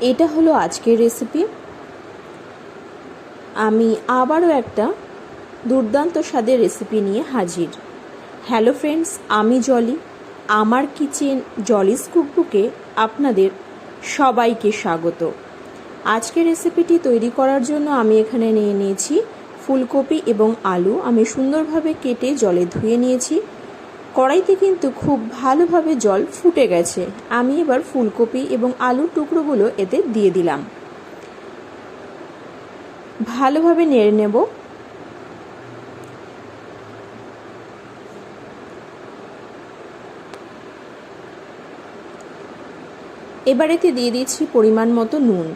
এটা হলো আজকের রেসিপি আমি আবারও একটা দুর্দান্ত স্বাদের রেসিপি নিয়ে হাজির। হ্যালো ফ্রেন্ডস আমি জলি আমার কিচেন জলিস কুকবুকে আপনাদের সবাইকে স্বাগত। আজকের রেসিপিটি তৈরি করার জন্য আমি এখানে নিয়ে নিয়েছি ফুলকপি এবং আলু। আমি সুন্দরভাবে কেটে জলে ধুয়ে নিয়েছি। কড়াইতে কিন্তু খুব ভালোভাবে জল ফুটে গেছে। আমি এবার ফুলকপি এবং আলুর টুকরোগুলো এতে দিয়ে দিলাম। ভালোভাবে নেড়ে নেব। এবার এতে দিয়ে দিচ্ছি পরিমাণ মতো নুন।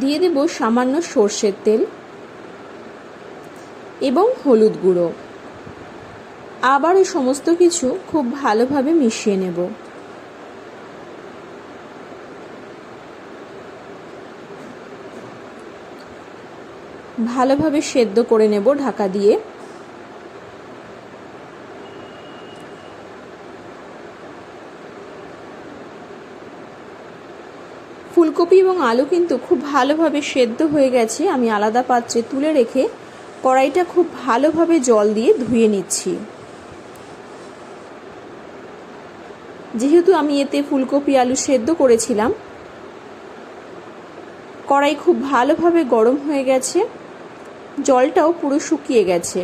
দিয়ে দেব সামান্য সর্ষের তেল এবং হলুদ গুঁড়ো। আবার এই সমস্ত কিছু খুব ভালোভাবে মিশিয়ে নেব। ভালোভাবে সেদ্ধ করে নেব ঢাকা দিয়ে। ফুলকপি এবং আলু কিন্তু খুব ভালোভাবে সেদ্ধ হয়ে গেছে। আমি আলাদা পাত্রে তুলে রেখে কড়াইটা খুব ভালোভাবে জল দিয়ে ধুয়ে নিচ্ছি। যেহেতু আমি এতে ফুলকপি, আলু সেদ্ধ করেছিলাম, কড়াই খুব ভালোভাবে গরম হয়ে গেছে। জলটাও পুরো শুকিয়ে গেছে।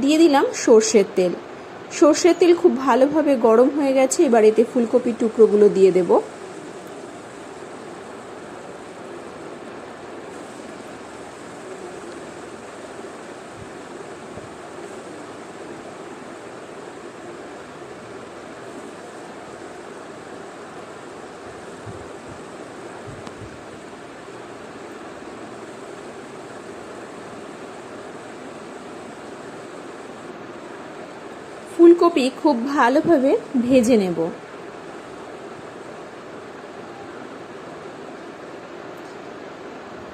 দিয়ে দিলাম সর্ষের তেল। সর্ষের তেল খুব ভালোভাবে গরম হয়ে গেছে। এবার এতে ফুলকপির টুকরোগুলো দিয়ে দেবো। ফুলকপি খুব ভালোভাবে ভেজে নেব।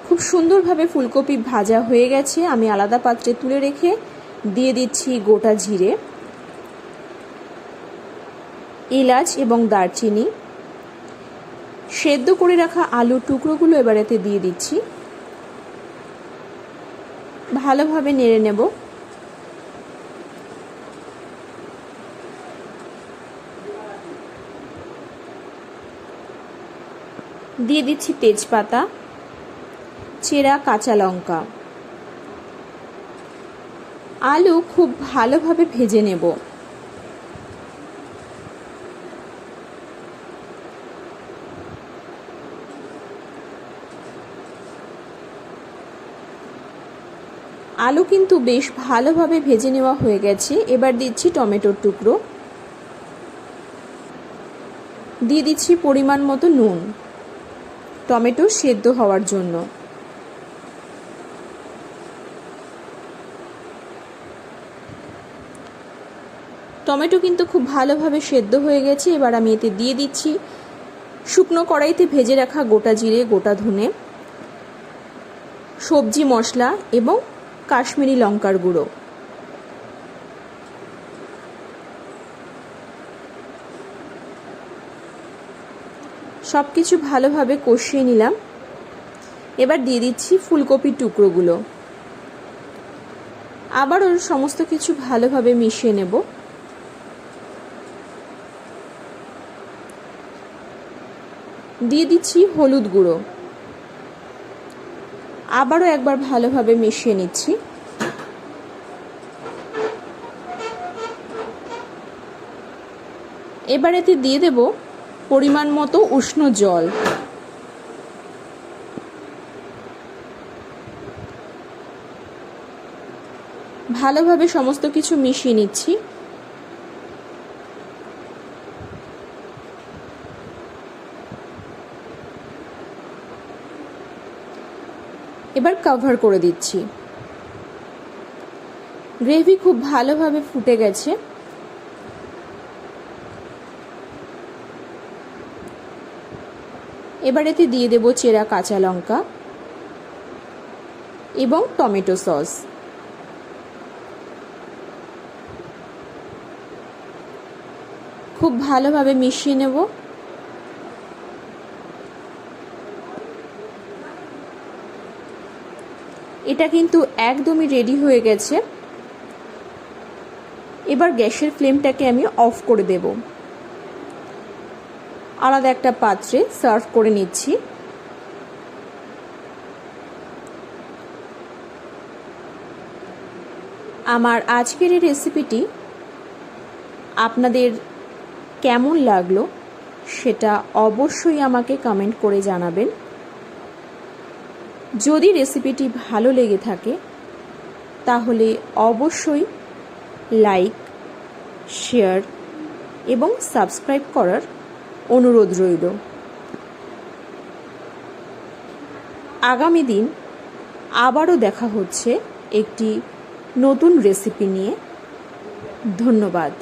খুব সুন্দরভাবে ফুলকপি ভাজা হয়ে গেছে। আমি আলাদা পাত্রে তুলে রেখে দিয়ে দিচ্ছি গোটা জিরে, এলাচ এবং দারচিনি। সেদ্ধ করে রাখা আলুর টুকরোগুলো এবার এতে দিয়ে দিচ্ছি। ভালোভাবে নেড়ে নেব। দিয়ে দিচ্ছি তেজপাতা, চেরা কাঁচা লঙ্কা। আলু খুব ভালোভাবে ভেজে নেব। আলু কিন্তু বেশ ভালোভাবে ভেজে নেওয়া হয়ে গেছে। এবার দিচ্ছি টমেটোর টুকরো। দিয়ে দিচ্ছি পরিমাণ মতো নুন। টমেটো সেদ্ধ হওয়ার জন্য। টমেটো কিন্তু খুব ভালোভাবে সেদ্ধ হয়ে গেছে, এবার আমি এতে দিয়ে দিচ্ছি শুকনো কড়াইতে ভেজে রাখা গোটা জিরে, গোটা ধনে, সবজি মশলা এবং কাশ্মীরি লঙ্কার গুঁড়ো। সব কিছু ভালোভাবে কষিয়ে নিলাম। এবার দিয়ে দিচ্ছি ফুলকপির টুকরোগুলো। আবার ওর সমস্ত কিছু ভালোভাবে মিশিয়ে নেব। দিয়ে দিচ্ছি হলুদ গুঁড়ো। আবারও একবার ভালোভাবে মিশিয়ে নিচ্ছি। এবার এতে দিয়ে দেব পরিমাণ মতো উষ্ণ জল। ভালোভাবে সমস্ত কিছু মিশিয়ে নিচ্ছি। এবার কভার করে দিচ্ছি। গ্রেভি খুব ভালোভাবে ফুটে গেছে। এবার এতে দিয়ে দেবো চেরা কাঁচা লঙ্কা এবং টমেটো সস। খুব ভালোভাবে মিশিয়ে নেব। এটা কিন্তু একদমই রেডি হয়ে গেছে। এবার গ্যাসের ফ্লেমটাকে আমি অফ করে দেবো। আলাদা একটা পাত্রে সার্ভ করে নিচ্ছি। আমার আজকের এই রেসিপিটি আপনাদের কেমন লাগল সেটা অবশ্যই আমাকে কমেন্ট করে জানাবেন। যদি রেসিপিটি ভালো লেগে থাকে, তাহলে অবশ্যই লাইক, শেয়ার এবং সাবস্ক্রাইব করার অনুরোধ রইল। আগামী দিন আবারও দেখা হচ্ছে একটি নতুন রেসিপি নিয়ে। ধন্যবাদ।